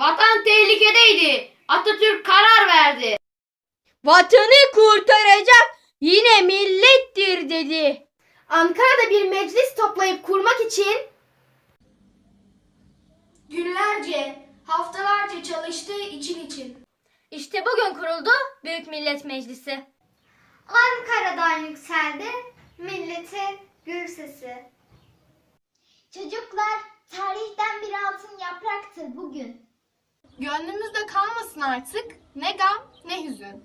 Vatan tehlikedeydi. Atatürk karar verdi. Vatanı kurtaracak yine millettir dedi. Ankara'da bir meclis toplayıp kurmak için Günlerce, haftalarca çalıştığı için için. İşte bugün kuruldu Büyük Millet Meclisi. Ankara'dan yükseldi milletin gür sesi. Çocuklar tarihten bir altın yapraktır bugün. Gönlümüzde kalmasın artık ne gam ne hüzün.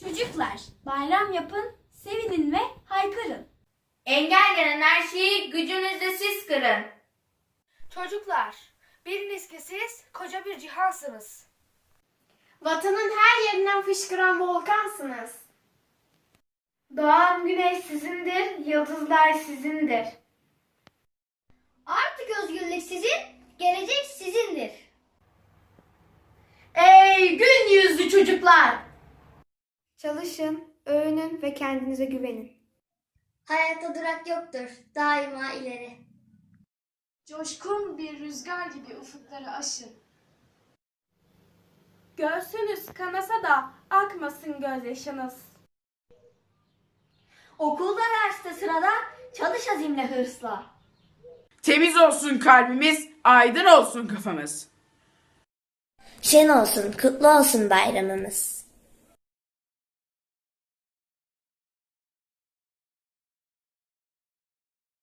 Çocuklar bayram yapın, sevinin ve haykırın. Engellenen her şeyi gücünüzle siz kırın. Çocuklar, biriniz ki siz koca bir cihansınız. Vatanın her yerinden fışkıran volkansınız. Doğan güneş sizindir, yıldızlar sizindir. Artık özgürlük sizin, gelecek çocuklar! Çalışın, övünün ve kendinize güvenin. Hayatta durak yoktur, daima ileri. Coşkun bir rüzgar gibi ufukları aşın. Göğsünüz kanasa da akmasın gözyaşınız. Okulda derste sırada çalış azimle hırsla. Temiz olsun kalbimiz, aydın olsun kafamız. Şen olsun, kutlu olsun bayramımız.